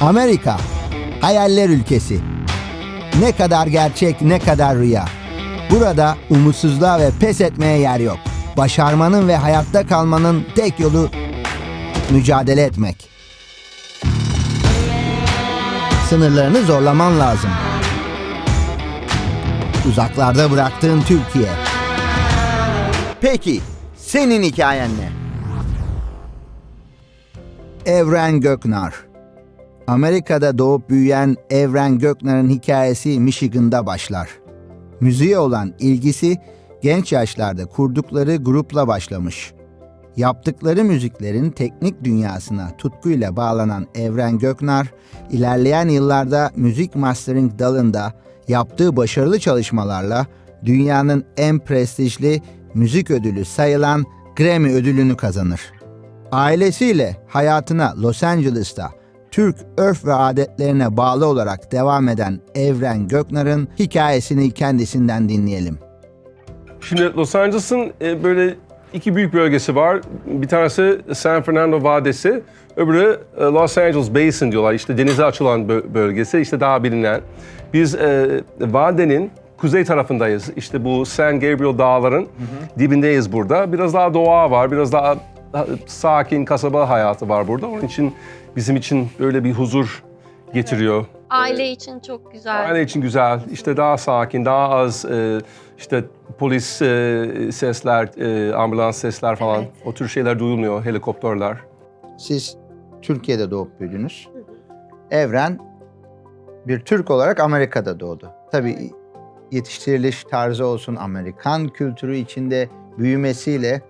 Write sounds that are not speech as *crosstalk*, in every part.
Amerika, hayaller ülkesi. Ne kadar gerçek, ne kadar rüya. Burada umutsuzluğa ve pes etmeye yer yok. Başarmanın ve hayatta kalmanın tek yolu mücadele etmek. Sınırlarını zorlaman lazım. Uzaklarda bıraktığın Türkiye. Peki, senin hikayen ne? Evren Göknar Amerika'da doğup büyüyen Evren Göknar'ın hikayesi Michigan'da başlar. Müziğe olan ilgisi genç yaşlarda kurdukları grupla başlamış. Yaptıkları müziklerin teknik dünyasına tutkuyla bağlanan Evren Göknar, ilerleyen yıllarda müzik mastering dalında yaptığı başarılı çalışmalarla dünyanın en prestijli müzik ödülü sayılan Grammy ödülünü kazanır. Ailesiyle hayatına Los Angeles'ta Türk örf ve adetlerine bağlı olarak devam eden Evren Göknar'ın hikayesini kendisinden dinleyelim. Şimdi Los Angeles'ın e, böyle iki büyük bölgesi var. Bir tanesi San Fernando Vadisi, öbürü e, Los Angeles Basin diyorlar. İşte denize açılan bö- bölgesi, işte daha bilinen. Biz e, vadenin kuzey tarafındayız. İşte bu San Gabriel Dağların dibindeyiz burada. Biraz daha doğa var, biraz daha sakin kasaba hayatı var burada. Onun için bizim için böyle bir huzur getiriyor. Aile için çok güzel. Aile için güzel. İşte daha sakin, daha az e, işte polis e, sesler, e, ambulans sesler falan. Evet. O tür şeyler duyulmuyor, helikopterler. Siz Türkiye'de doğup büyüdünüz. Evren bir Türk olarak Amerika'da doğdu. Tabii yetiştiriliş tarzı olsun, Amerikan kültürü içinde büyümesiyle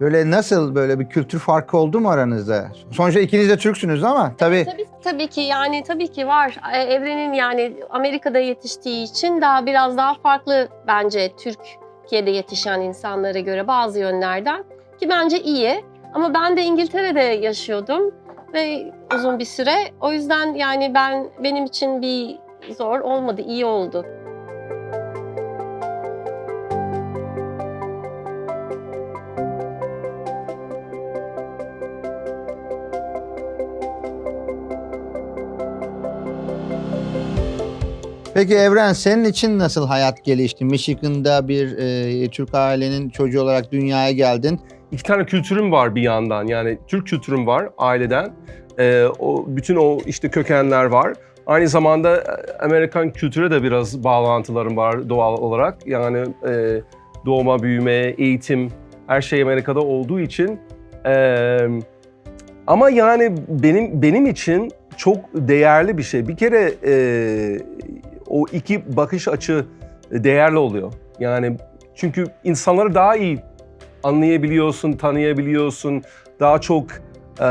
böyle nasıl böyle bir kültür farkı oldu mu aranızda? Sonuçta ikiniz de Türksünüz ama tabii Tabii, tabii ki yani tabii ki var. Ee, Evrenin yani Amerika'da yetiştiği için daha biraz daha farklı bence Türkiye'de yetişen insanlara göre bazı yönlerden ki bence iyi. Ama ben de İngiltere'de yaşıyordum ve uzun bir süre. O yüzden yani ben benim için bir zor olmadı, iyi oldu. Peki Evren senin için nasıl hayat gelişti? Michigan'da bir e, Türk ailenin çocuğu olarak dünyaya geldin. İki tane kültürüm var bir yandan. Yani Türk kültürüm var aileden. E, o bütün o işte kökenler var. Aynı zamanda e, Amerikan kültüre de biraz bağlantılarım var doğal olarak. Yani e, doğma, büyüme, eğitim, her şey Amerika'da olduğu için. E, ama yani benim benim için çok değerli bir şey. Bir kere e, o iki bakış açı değerli oluyor. Yani çünkü insanları daha iyi anlayabiliyorsun, tanıyabiliyorsun, daha çok e,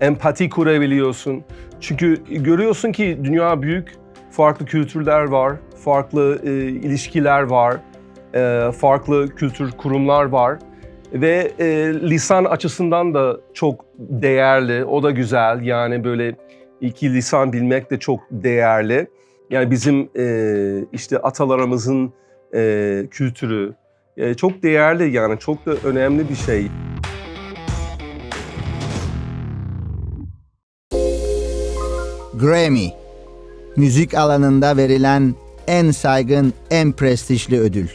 empati kurabiliyorsun. Çünkü görüyorsun ki dünya büyük, farklı kültürler var, farklı e, ilişkiler var, e, farklı kültür kurumlar var ve e, lisan açısından da çok değerli, o da güzel. Yani böyle iki lisan bilmek de çok değerli. Yani bizim e, işte atalarımızın e, kültürü, e, çok değerli yani çok da önemli bir şey. Grammy. Müzik alanında verilen en saygın, en prestijli ödül.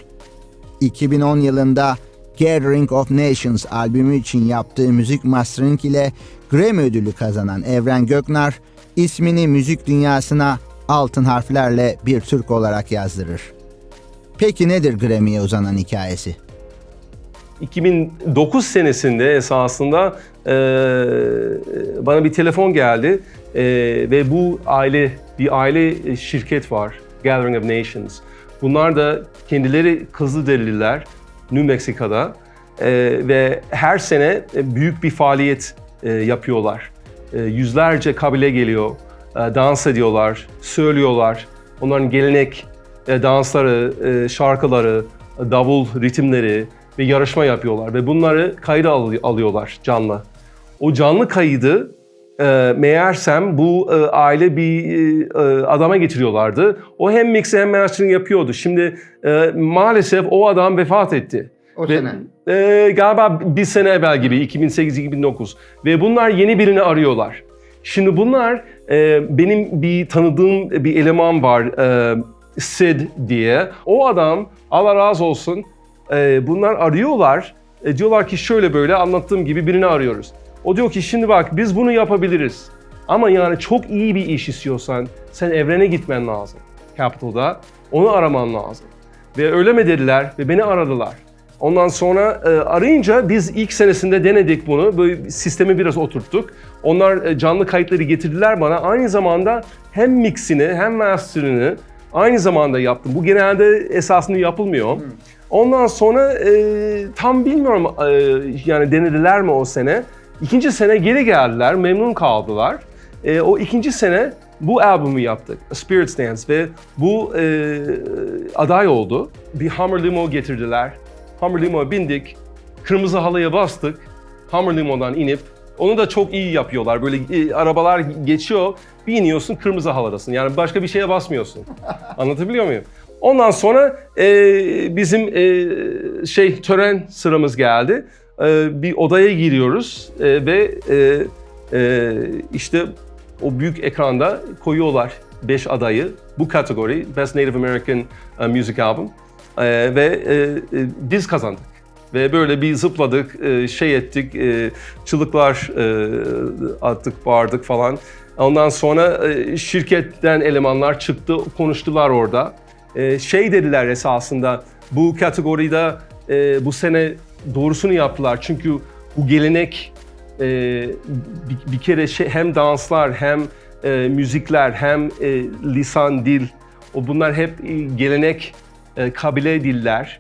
2010 yılında Gathering of Nations albümü için yaptığı müzik mastering ile Grammy ödülü kazanan Evren Göknar, ismini müzik dünyasına altın harflerle bir Türk olarak yazdırır. Peki nedir Grammy'ye uzanan hikayesi? 2009 senesinde esasında e, bana bir telefon geldi E, ve bu aile bir aile şirket var Gathering of Nations. Bunlar da kendileri Kızılderililer New Mexico'da E, ve her sene büyük bir faaliyet e, yapıyorlar. E, yüzlerce kabile geliyor, dans ediyorlar, söylüyorlar. Onların gelenek e, dansları, e, şarkıları, davul ritimleri ve yarışma yapıyorlar ve bunları kayda al- alıyorlar canlı. O canlı kaydı e, meğersem bu e, aile bir e, adama getiriyorlardı. O hem mix hem mastering yapıyordu. Şimdi e, maalesef o adam vefat etti. O Ve- e, galiba bir sene evvel gibi 2008-2009 ve bunlar yeni birini arıyorlar. Şimdi bunlar e, benim bir tanıdığım bir eleman var e, Sid diye. O adam Allah razı olsun e, bunlar arıyorlar. E, diyorlar ki şöyle böyle anlattığım gibi birini arıyoruz. O diyor ki şimdi bak biz bunu yapabiliriz. Ama yani çok iyi bir iş istiyorsan sen evrene gitmen lazım. Capital'da. Onu araman lazım. Ve öyle mi dediler ve beni aradılar. Ondan sonra e, arayınca biz ilk senesinde denedik bunu. Böyle sistemi biraz oturttuk. Onlar e, canlı kayıtları getirdiler bana. Aynı zamanda hem mixini hem master'ını aynı zamanda yaptım. Bu genelde esasında yapılmıyor. Ondan sonra e, tam bilmiyorum e, yani denediler mi o sene. İkinci sene geri geldiler, memnun kaldılar. E, o ikinci sene bu albümü yaptık, A Spirit Dance ve bu e, aday oldu. Bir Hummer Limo getirdiler. Hummer Limo'ya bindik, kırmızı halıya bastık. Hummer Limo'dan inip, onu da çok iyi yapıyorlar. Böyle e, arabalar geçiyor, bir iniyorsun kırmızı halıdasın. Yani başka bir şeye basmıyorsun. *laughs* Anlatabiliyor muyum? Ondan sonra e, bizim e, şey tören sıramız geldi. E, bir odaya giriyoruz e, ve e, e, işte o büyük ekranda koyuyorlar 5 adayı bu kategori Best Native American e, Music Album E, ve e, e, biz kazandık. Ve böyle bir zıpladık, e, şey ettik, e, çığlıklar e, attık, bağırdık falan. Ondan sonra şirketten elemanlar çıktı, konuştular orada. Şey dediler esasında, bu kategoride bu sene doğrusunu yaptılar. Çünkü bu gelenek bir, kere şey, hem danslar hem müzikler hem lisan, dil, o bunlar hep gelenek, kabile diller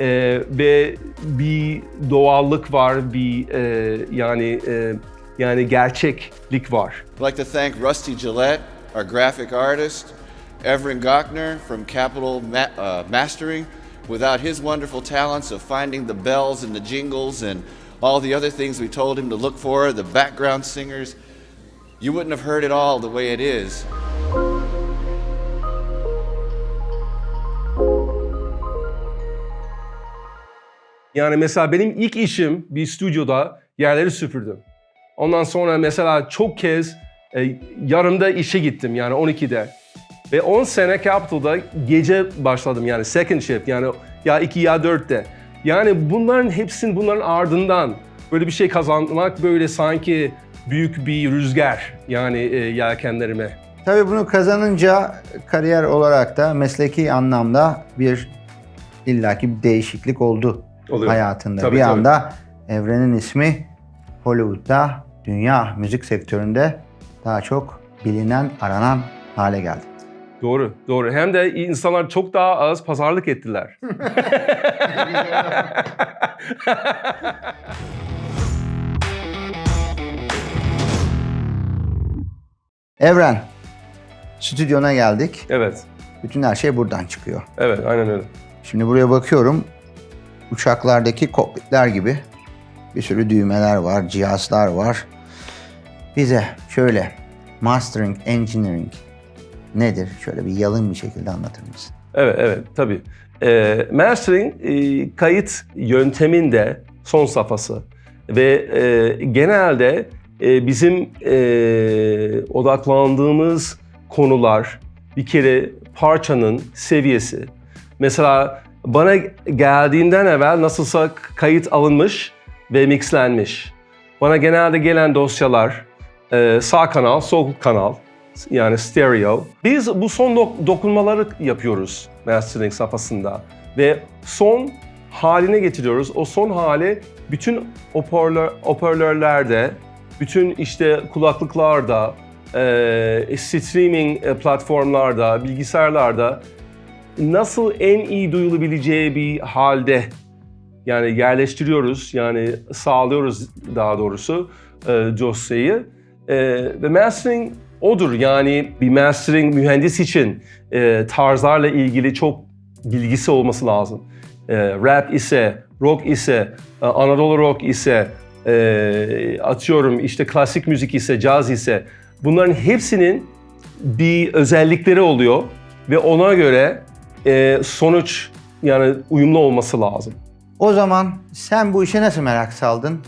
E, ve bir doğallık var, bir e, yani e, yani gerçeklik var. I'd like to thank Rusty Gillette, our graphic artist, Everin Gochner from Capital Ma- uh, Mastering. Without his wonderful talents of finding the bells and the jingles and all the other things we told him to look for, the background singers, you wouldn't have heard it all the way it is. Yani mesela benim ilk işim bir stüdyoda yerleri süpürdüm. Ondan sonra mesela çok kez e, yarımda işe gittim yani 12'de. Ve 10 sene Capital'da gece başladım yani second shift yani ya 2 ya 4'te. Yani bunların hepsinin bunların ardından böyle bir şey kazanmak böyle sanki büyük bir rüzgar yani e, yelkenlerime. Tabii bunu kazanınca kariyer olarak da mesleki anlamda bir illaki bir değişiklik oldu Oluyor. hayatında. Tabii, bir tabii. anda Evren'in ismi Hollywood'da, dünya müzik sektöründe daha çok bilinen, aranan hale geldi. Doğru, doğru. Hem de insanlar çok daha az pazarlık ettiler. *laughs* Evren, stüdyona geldik. evet, Bütün her şey buradan çıkıyor. evet aynen öyle. Şimdi buraya bakıyorum. Uçaklardaki kokpitler gibi bir sürü düğmeler var, cihazlar var. Bize şöyle mastering, engineering nedir? Şöyle bir yalın bir şekilde anlatır mısın? Evet, evet tabii. Ee, mastering e, kayıt yönteminde son safhası ve e, genelde e, bizim e, odaklandığımız konular bir kere parçanın seviyesi. Mesela bana geldiğinden evvel nasılsa kayıt alınmış ve mixlenmiş. Bana genelde gelen dosyalar e, sağ kanal, sol kanal yani stereo. Biz bu son dok- dokunmaları yapıyoruz mastering safhasında ve son haline getiriyoruz. O son hali bütün hoparlör, hoparlörlerde, bütün işte kulaklıklarda, e, streaming e, platformlarda, bilgisayarlarda nasıl en iyi duyulabileceği bir halde yani yerleştiriyoruz yani sağlıyoruz daha doğrusu e, dosyayı. E, ve mastering odur. Yani bir mastering mühendis için e, tarzlarla ilgili çok bilgisi olması lazım. E, rap ise, rock ise, e, Anadolu rock ise, e, atıyorum işte klasik müzik ise, caz ise bunların hepsinin bir özellikleri oluyor. Ve ona göre e, sonuç yani uyumlu olması lazım. O zaman sen bu işe nasıl merak saldın?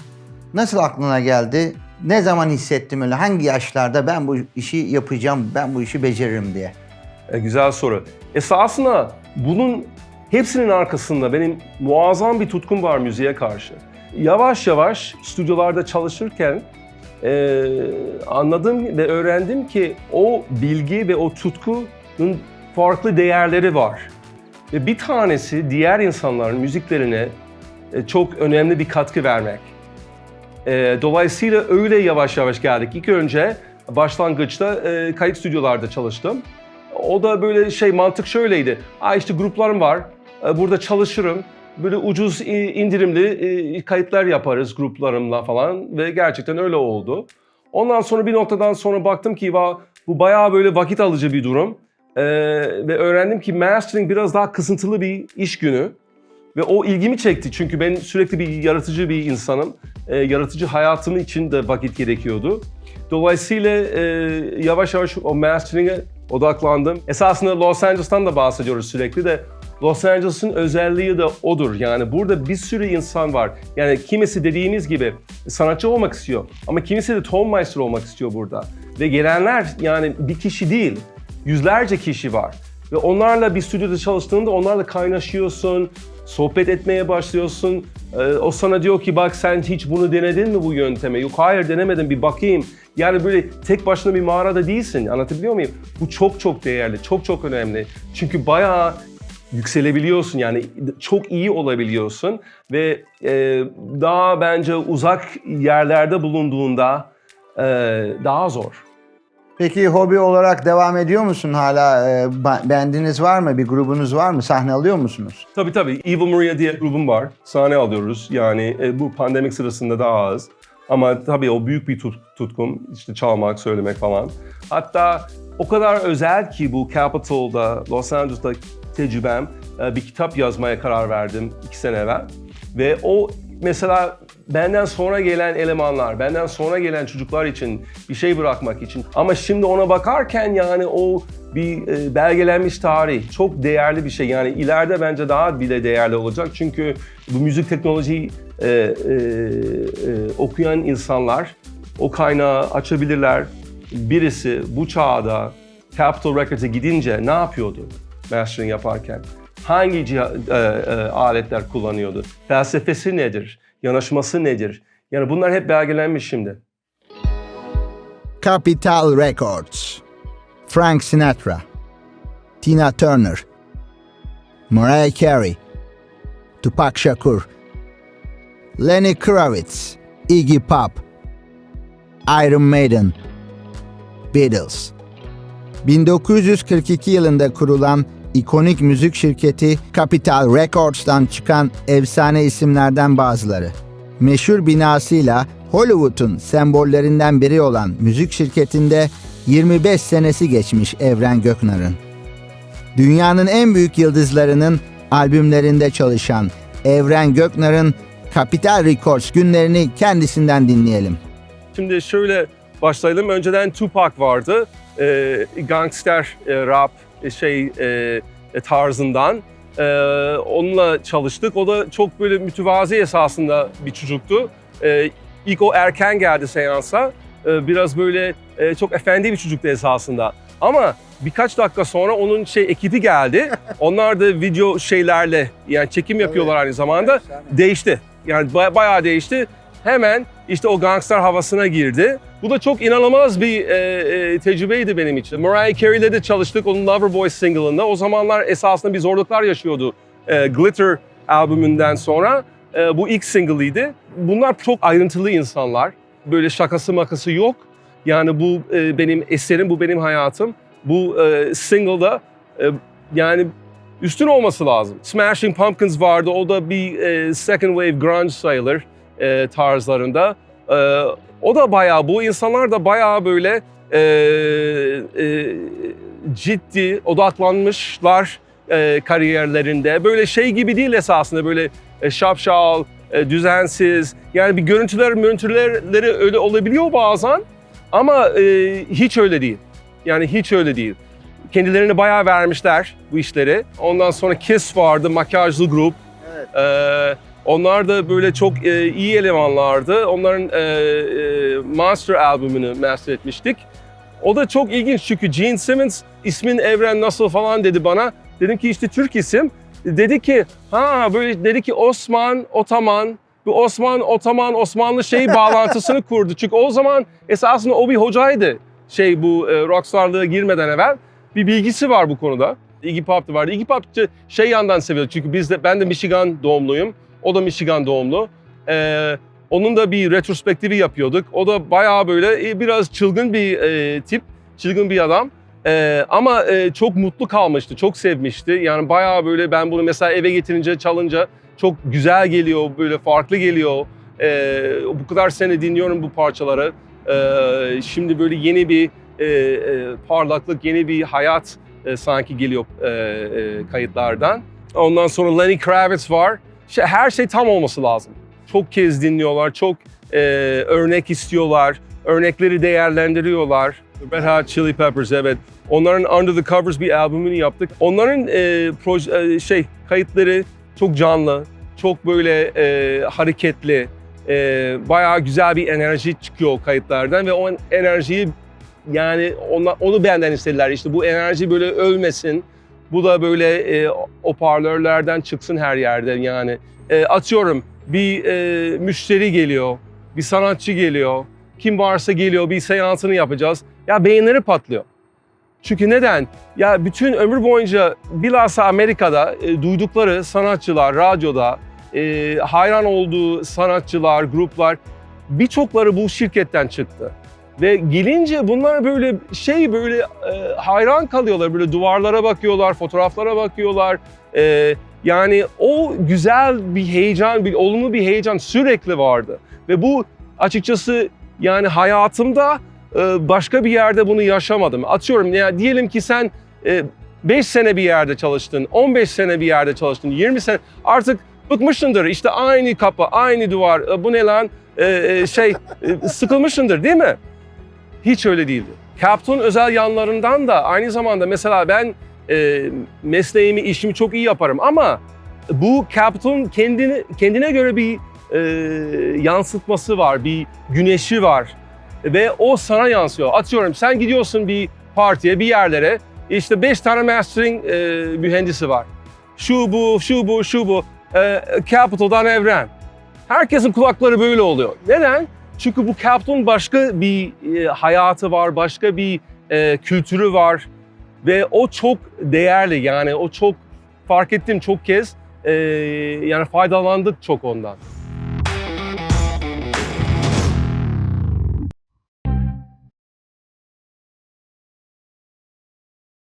Nasıl aklına geldi? Ne zaman hissettim öyle? Hangi yaşlarda ben bu işi yapacağım, ben bu işi beceririm diye? E, güzel soru. Esasında bunun hepsinin arkasında benim muazzam bir tutkum var müziğe karşı. Yavaş yavaş stüdyolarda çalışırken e, anladım ve öğrendim ki o bilgi ve o tutkunun farklı değerleri var. Ve bir tanesi diğer insanların müziklerine e, çok önemli bir katkı vermek. E, dolayısıyla öyle yavaş yavaş geldik. İlk önce başlangıçta e, kayıt stüdyolarda çalıştım. O da böyle şey mantık şöyleydi. Aa işte gruplarım var. Burada çalışırım. Böyle ucuz indirimli kayıtlar yaparız gruplarımla falan ve gerçekten öyle oldu. Ondan sonra bir noktadan sonra baktım ki bu bayağı böyle vakit alıcı bir durum. E, ve öğrendim ki mastering biraz daha kısıntılı bir iş günü. Ve o ilgimi çekti çünkü ben sürekli bir yaratıcı bir insanım. E, yaratıcı hayatım için de vakit gerekiyordu. Dolayısıyla e, yavaş yavaş o mastering'e odaklandım. Esasında Los Angeles'tan da bahsediyoruz sürekli de Los Angeles'ın özelliği de odur. Yani burada bir sürü insan var. Yani kimisi dediğimiz gibi sanatçı olmak istiyor ama kimisi de Tonmeister olmak istiyor burada. Ve gelenler yani bir kişi değil, yüzlerce kişi var. Ve onlarla bir stüdyoda çalıştığında onlarla kaynaşıyorsun, sohbet etmeye başlıyorsun. Ee, o sana diyor ki bak sen hiç bunu denedin mi bu yöntemi? Yok hayır denemedim bir bakayım. Yani böyle tek başına bir mağarada değilsin. Anlatabiliyor muyum? Bu çok çok değerli, çok çok önemli. Çünkü bayağı yükselebiliyorsun yani çok iyi olabiliyorsun ve e, daha bence uzak yerlerde bulunduğunda e, daha zor. Peki hobi olarak devam ediyor musun hala? E, ba- bandiniz var mı? Bir grubunuz var mı? Sahne alıyor musunuz? Tabii tabii. Evil Maria diye grubum var. Sahne alıyoruz. Yani e, bu pandemik sırasında daha az. Ama tabii o büyük bir tut- tutkum. İşte çalmak, söylemek falan. Hatta o kadar özel ki bu Capital'da, Los Angeles'ta tecrübem. e, Bir kitap yazmaya karar verdim iki sene evvel. Ve o mesela benden sonra gelen elemanlar, benden sonra gelen çocuklar için bir şey bırakmak için. Ama şimdi ona bakarken yani o bir e, belgelenmiş tarih. Çok değerli bir şey. Yani ileride bence daha bile değerli olacak. Çünkü bu müzik teknolojiyi e, e, e, okuyan insanlar o kaynağı açabilirler. Birisi bu çağda Capitol Records'e gidince ne yapıyordu mastering yaparken? Hangi ciha- e, e, aletler kullanıyordu? Felsefesi nedir? Yanaşması nedir? Yani bunlar hep belgelenmiş şimdi. Capitol Records, Frank Sinatra, Tina Turner, Mariah Carey, Tupac Shakur, Lenny Kravitz, Iggy Pop, Iron Maiden, Beatles. 1942 yılında kurulan ikonik müzik şirketi Capitol Records'tan çıkan efsane isimlerden bazıları. Meşhur binasıyla Hollywood'un sembollerinden biri olan müzik şirketinde 25 senesi geçmiş Evren Göknar'ın. Dünyanın en büyük yıldızlarının albümlerinde çalışan Evren Göknar'ın Capital Records günlerini kendisinden dinleyelim. Şimdi şöyle başlayalım. Önceden Tupac vardı. Ee, gangster e, rap e, şey e, e, tarzından. Ee, onunla çalıştık. O da çok böyle mütevazi esasında bir çocuktu. Ee, ilk o erken geldi seansa. Ee, biraz böyle e, çok efendi bir çocuktu esasında. Ama birkaç dakika sonra onun şey ekibi geldi. *laughs* Onlar da video şeylerle yani çekim yapıyorlar aynı zamanda. Değişti. Yani baya- bayağı değişti. Hemen işte o gangster havasına girdi. Bu da çok inanılmaz bir e, e, tecrübeydi benim için. Mariah Carey'le de çalıştık onun Loverboy single'ında. O zamanlar esasında bir zorluklar yaşıyordu e, Glitter albümünden sonra. E, bu ilk single'ıydı. Bunlar çok ayrıntılı insanlar. Böyle şakası makası yok. Yani bu e, benim eserim, bu benim hayatım. Bu e, single'da e, yani üstün olması lazım. Smashing Pumpkins vardı. O da bir e, second wave grunge sayılır e, tarzlarında. E, o da bayağı, bu insanlar da bayağı böyle e, e, ciddi odaklanmışlar e, kariyerlerinde. Böyle şey gibi değil esasında böyle e, şapşal, e, düzensiz. Yani bir görüntüler, görüntüleri öyle olabiliyor bazen ama e, hiç öyle değil. Yani hiç öyle değil. Kendilerini bayağı vermişler bu işleri. Ondan sonra Kiss vardı, makyajlı grup. Ee, Onlar da böyle çok e, iyi elemanlardı. Onların e, e, master albümünü master etmiştik. O da çok ilginç çünkü Gene Simmons ismin Evren nasıl falan dedi bana. Dedim ki işte Türk isim. Dedi ki ha böyle dedi ki Osman Otaman bu Osman Otaman Osmanlı şey *laughs* bağlantısını kurdu. Çünkü o zaman esasında o bir hocaydı. Şey bu e, rockstarlığa girmeden evvel bir bilgisi var bu konuda. Iggy Pop da vardı. Iggy Pop şey yandan seviyor çünkü biz de ben de Michigan doğumluyum. O da Michigan doğumlu. Ee, onun da bir retrospektifi yapıyorduk. O da bayağı böyle e, biraz çılgın bir e, tip, çılgın bir adam. Ee, ama e, çok mutlu kalmıştı, çok sevmişti. Yani bayağı böyle ben bunu mesela eve getirince, çalınca çok güzel geliyor, böyle farklı geliyor. Ee, bu kadar sene dinliyorum bu parçaları. Ee, şimdi böyle yeni bir e, e, parlaklık, yeni bir hayat e, sanki geliyor e, e, kayıtlardan. Ondan sonra Lenny Kravitz var. Şey, her şey tam olması lazım. Çok kez dinliyorlar, çok e, örnek istiyorlar, örnekleri değerlendiriyorlar. Red Hot Chili Peppers evet. Onların Under the Covers bir albümünü yaptık. Onların e, proje, e, şey kayıtları çok canlı, çok böyle e, hareketli, e, bayağı güzel bir enerji çıkıyor o kayıtlardan ve o enerjiyi yani ona, onu benden istediler. İşte bu enerji böyle ölmesin. Bu da böyle e, hoparlörlerden çıksın her yerde yani. E, atıyorum bir e, müşteri geliyor, bir sanatçı geliyor, kim varsa geliyor bir seansını yapacağız. Ya beyinleri patlıyor. Çünkü neden? Ya bütün ömür boyunca bilhassa Amerika'da e, duydukları sanatçılar, radyoda e, hayran olduğu sanatçılar, gruplar birçokları bu şirketten çıktı. Ve gelince bunlar böyle şey böyle e, hayran kalıyorlar. Böyle duvarlara bakıyorlar, fotoğraflara bakıyorlar. E, yani o güzel bir heyecan, bir olumlu bir heyecan sürekli vardı. Ve bu açıkçası yani hayatımda e, başka bir yerde bunu yaşamadım. Atıyorum ya diyelim ki sen 5 sene bir yerde çalıştın, 15 sene bir yerde çalıştın, 20 sene artık bıkmışsındır. İşte aynı kapı, aynı duvar, e, bu ne lan E, e, şey e, sıkılmışsındır değil mi? Hiç öyle değildi. Capitol'un özel yanlarından da aynı zamanda mesela ben e, mesleğimi, işimi çok iyi yaparım ama bu Capitol'un kendini, kendine göre bir e, yansıtması var, bir güneşi var ve o sana yansıyor. Atıyorum sen gidiyorsun bir partiye, bir yerlere, işte beş tane mastering e, mühendisi var. Şu bu, şu bu, şu bu. E, Capitol'dan evren. Herkesin kulakları böyle oluyor. Neden? Çünkü bu Capitol'un başka bir e, hayatı var, başka bir e, kültürü var ve o çok değerli yani o çok fark ettim çok kez e, yani faydalandık çok ondan.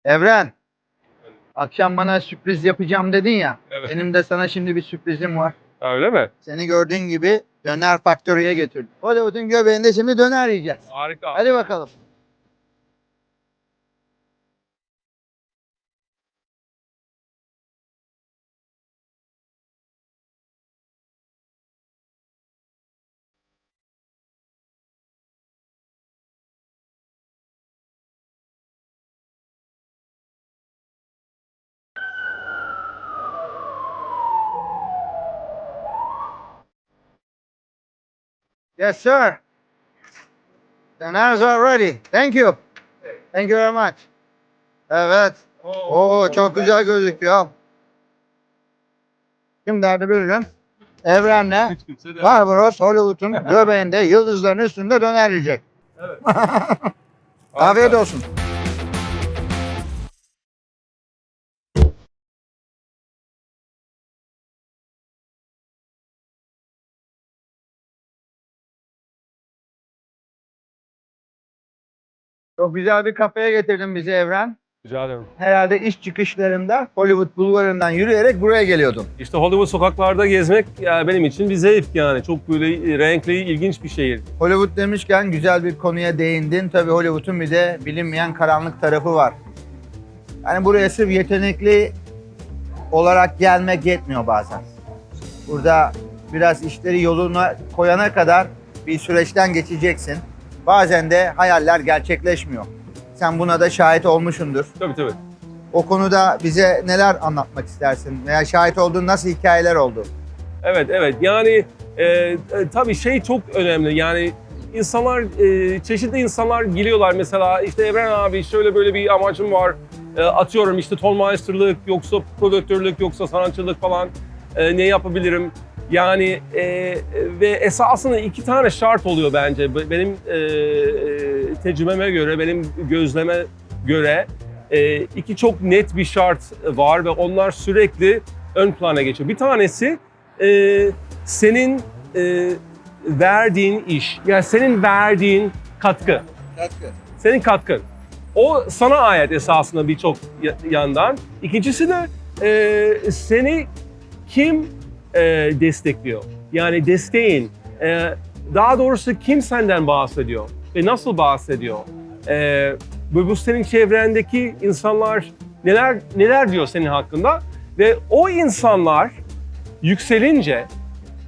Evren. Akşam bana sürpriz yapacağım dedin ya. Evet. Benim de sana şimdi bir sürprizim var. Öyle mi? Seni gördüğün gibi Döner Factory'ye götürdüm. Hollywood'un göbeğinde şimdi döner yiyeceğiz. Harika. Hadi bakalım. Yes, sir. Diners are ready. Thank you. Thank you very much. Evet. Oo çok güzel gözüküyor. Kim derdi bir gün? Evrenle Barbaros Hollywood'un *laughs* göbeğinde yıldızların üstünde döner yiyecek. *laughs* Afiyet olsun. Çok güzel bir kafeye getirdin bizi Evren. Rica ederim. Herhalde iş çıkışlarında Hollywood bulvarından yürüyerek buraya geliyordun. İşte Hollywood sokaklarda gezmek ya benim için bir zevk yani. Çok böyle renkli, ilginç bir şehir. Hollywood demişken güzel bir konuya değindin. Tabii Hollywood'un bir de bilinmeyen karanlık tarafı var. Yani buraya sırf yetenekli olarak gelmek yetmiyor bazen. Burada biraz işleri yoluna koyana kadar bir süreçten geçeceksin. Bazen de hayaller gerçekleşmiyor. Sen buna da şahit olmuşsundur. Tabii tabii. O konuda bize neler anlatmak istersin? Veya şahit olduğun nasıl hikayeler oldu? Evet, evet. Yani e, e, tabii şey çok önemli. Yani insanlar, e, çeşitli insanlar geliyorlar mesela işte Evren abi şöyle böyle bir amacım var. E, atıyorum işte tonmeisterlık yoksa prodüktörlük yoksa sanatçılık falan E, ne yapabilirim? Yani e, ve esasında iki tane şart oluyor bence. Be- Benim e, e, tecrübeme göre, benim gözleme göre e, iki çok net bir şart var ve onlar sürekli ön plana geçiyor. Bir tanesi e, senin e, verdiğin iş, yani senin verdiğin katkı, senin katkın. O sana ait esasında birçok ya- yandan. İkincisi de e, seni kim e, destekliyor? Yani desteğin, e, daha doğrusu kim senden bahsediyor ve nasıl bahsediyor? E, bu, bu senin çevrendeki insanlar neler neler diyor senin hakkında ve o insanlar yükselince,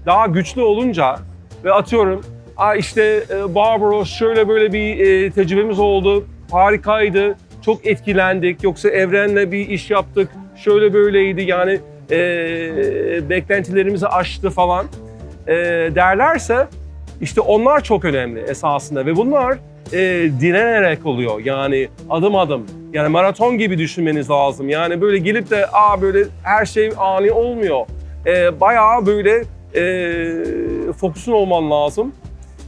daha güçlü olunca ve atıyorum Aa işte e, Barbaros şöyle böyle bir e, tecrübemiz oldu, harikaydı, çok etkilendik, yoksa evrenle bir iş yaptık, şöyle böyleydi yani e, beklentilerimizi aştı falan e, derlerse işte onlar çok önemli esasında ve bunlar e, direnerek oluyor yani adım adım. Yani maraton gibi düşünmeniz lazım. Yani böyle gelip de aa böyle her şey ani olmuyor. E, bayağı böyle e, fokusun olman lazım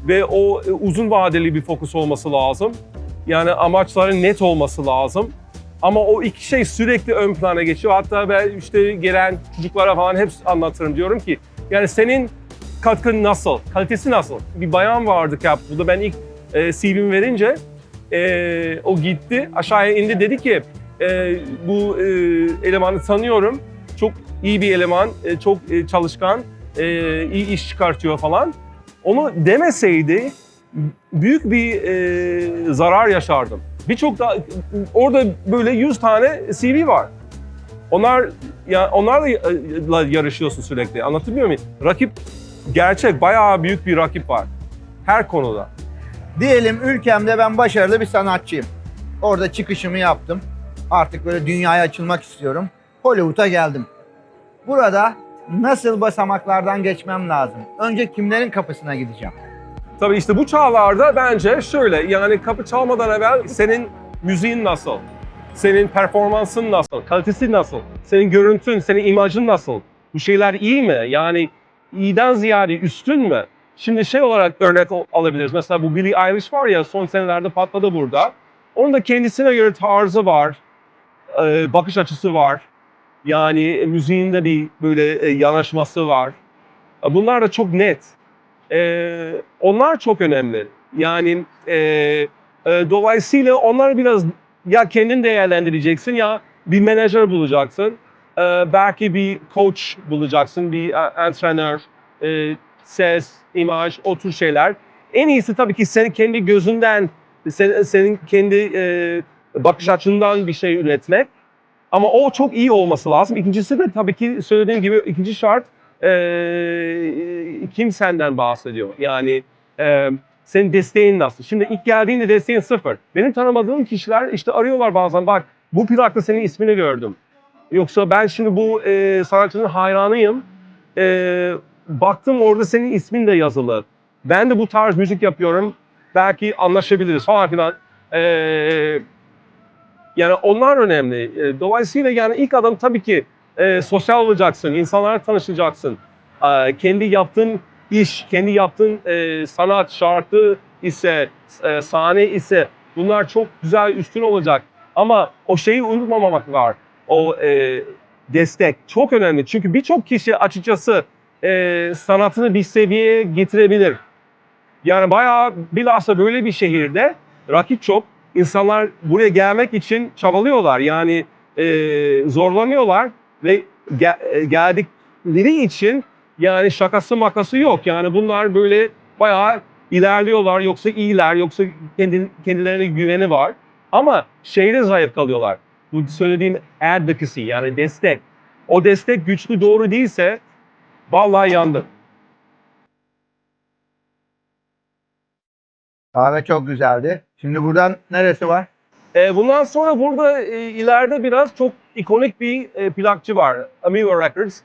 ve o e, uzun vadeli bir fokus olması lazım. Yani amaçların net olması lazım. Ama o iki şey sürekli ön plana geçiyor. Hatta ben işte gelen çocuklara falan hep anlatırım. Diyorum ki yani senin katkın nasıl? Kalitesi nasıl? Bir bayan vardı Capitol'da. Ben ilk e, CV'mi verince e, o gitti aşağıya indi dedi ki e, bu e, elemanı tanıyorum. Çok iyi bir eleman, e, çok e, çalışkan, e, iyi iş çıkartıyor falan. Onu demeseydi büyük bir e, zarar yaşardım. Birçok da orada böyle 100 tane CV var. Onlar ya onlarla yarışıyorsun sürekli. Anlatabiliyor muyum? Rakip gerçek bayağı büyük bir rakip var her konuda. Diyelim ülkemde ben başarılı bir sanatçıyım. Orada çıkışımı yaptım. Artık böyle dünyaya açılmak istiyorum. Hollywood'a geldim. Burada nasıl basamaklardan geçmem lazım? Önce kimlerin kapısına gideceğim? Tabii işte bu çağlarda bence şöyle yani kapı çalmadan evvel senin müziğin nasıl? Senin performansın nasıl? Kalitesi nasıl? Senin görüntün, senin imajın nasıl? Bu şeyler iyi mi? Yani iyiden ziyade üstün mü? Şimdi şey olarak örnek al- alabiliriz. Mesela bu Billie Eilish var ya son senelerde patladı burada. Onun da kendisine göre tarzı var. e, bakış açısı var. Yani müziğinde bir böyle e, yanaşması var. Bunlar da çok net. Ee, onlar çok önemli. Yani e, e, dolayısıyla onlar biraz ya kendin değerlendireceksin ya bir menajer bulacaksın. Ee, belki bir coach bulacaksın, bir e, antrenör, e, ses, imaj, o tür şeyler. En iyisi tabii ki senin kendi gözünden, senin, senin kendi e, bakış açından bir şey üretmek. Ama o çok iyi olması lazım. İkincisi de tabii ki söylediğim gibi ikinci şart e, kim senden bahsediyor? Yani e, senin desteğin nasıl? Şimdi ilk geldiğinde desteğin sıfır. Benim tanımadığım kişiler işte arıyorlar bazen bak bu plakta senin ismini gördüm. Yoksa ben şimdi bu e, sanatçının hayranıyım. E, baktım orada senin ismin de yazılı. Ben de bu tarz müzik yapıyorum. Belki anlaşabiliriz falan filan. E, yani onlar önemli. E, Dolayısıyla yani ilk adım tabii ki e, sosyal olacaksın, insanlarla tanışacaksın. E, kendi yaptığın iş, kendi yaptığın e, sanat, şarkı ise, e, sahne ise bunlar çok güzel, üstün olacak. Ama o şeyi unutmamak var. O e, destek çok önemli. Çünkü birçok kişi açıkçası e, sanatını bir seviyeye getirebilir. Yani bayağı bilhassa böyle bir şehirde rakip çok. İnsanlar buraya gelmek için çabalıyorlar. Yani e, zorlanıyorlar ve e, geldikleri için yani şakası makası yok. Yani bunlar böyle bayağı ilerliyorlar yoksa iyiler yoksa kendi, kendilerine güveni var. Ama şeyde zayıf kalıyorlar. Bu söylediğim advocacy yani destek. O destek güçlü doğru değilse vallahi yandı. Kahve çok güzeldi. Şimdi buradan neresi var? E, bundan sonra burada e, ileride biraz çok ikonik bir e, plakçı var. Amigo Records.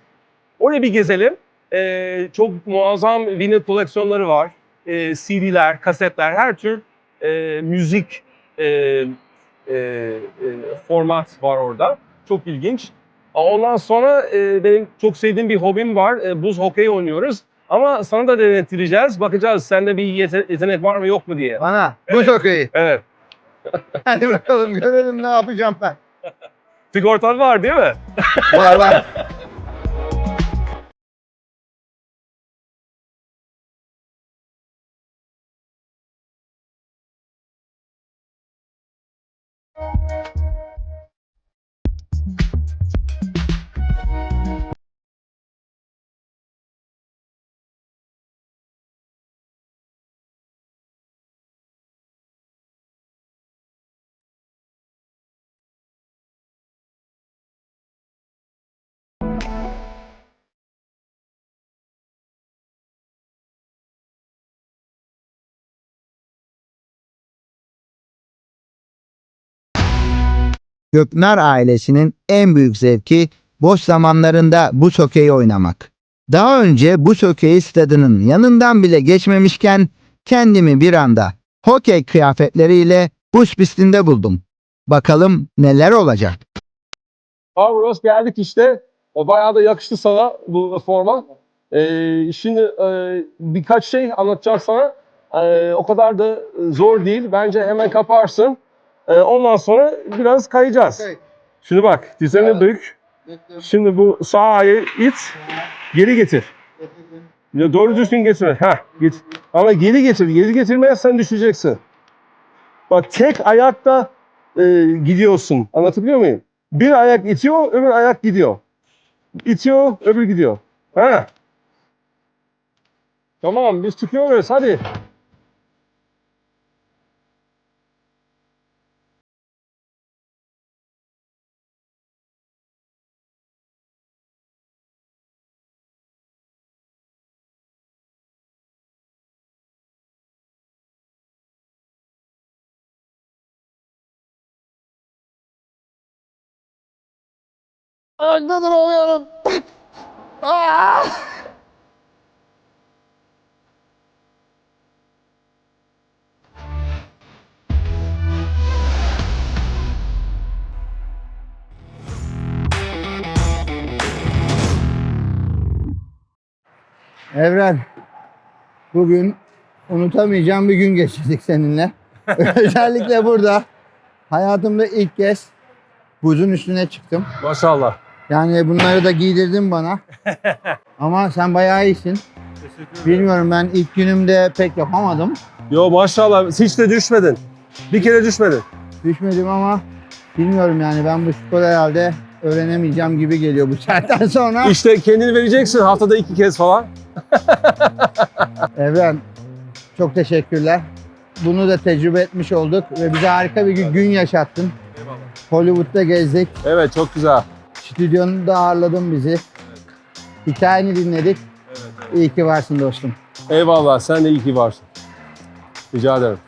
Oraya bir gezelim. Ee, çok muazzam vinil koleksiyonları var. Ee, CD'ler, kasetler, her tür e, müzik e, e, e, format var orada. Çok ilginç. Ondan sonra e, benim çok sevdiğim bir hobim var. E, buz hokeyi oynuyoruz. Ama sana da denettireceğiz. Bakacağız sende bir yete- yetenek var mı yok mu diye. Bana bu çok iyi. Evet. Hadi bakalım görelim ne yapacağım ben. *laughs* Sigortan var değil mi? Var var. *laughs* Göknar ailesinin en büyük zevki boş zamanlarında buz hokeyi oynamak. Daha önce buz hokeyi stadının yanından bile geçmemişken kendimi bir anda hokey kıyafetleriyle buz pistinde buldum. Bakalım neler olacak. Avros geldik işte. O bayağı da yakıştı sana bu forma. Ee, şimdi e, birkaç şey anlatacağım sana. Ee, o kadar da zor değil. Bence hemen kaparsın. Ee, ondan sonra biraz kayacağız. Şimdi bak dizlerini bük. Şimdi bu sağ ayağı it. Geri getir. Ya doğru düzgün getirme. Ha git. Ama geri getir. Geri getirmezsen düşeceksin. Bak tek ayakta e, gidiyorsun. Anlatabiliyor muyum? Bir ayak itiyor, öbür ayak gidiyor. İtiyor, öbür gidiyor. Ha? Tamam, biz çıkıyoruz. Hadi. Anladım oluyorum. Evren, bugün unutamayacağım bir gün geçirdik seninle. *laughs* Özellikle burada hayatımda ilk kez buzun üstüne çıktım. Maşallah. Yani bunları da giydirdin bana. *laughs* Ama sen bayağı iyisin. Bilmiyorum ben ilk günümde pek yapamadım. Yo maşallah hiç de düşmedin. Bir kere düşmedin. Düşmedim ama bilmiyorum yani ben bu sporu herhalde öğrenemeyeceğim gibi geliyor bu saatten sonra. *laughs* İşte kendini vereceksin haftada iki kez falan. *laughs* Evren çok teşekkürler. Bunu da tecrübe etmiş olduk ve bize harika bir gün yaşattın. Hollywood'da gezdik. Evet çok güzel. Stüdyonda ağırladın bizi. Hikayeni dinledik. İyi ki varsın dostum. Eyvallah sen de iyi ki varsın. Rica ederim.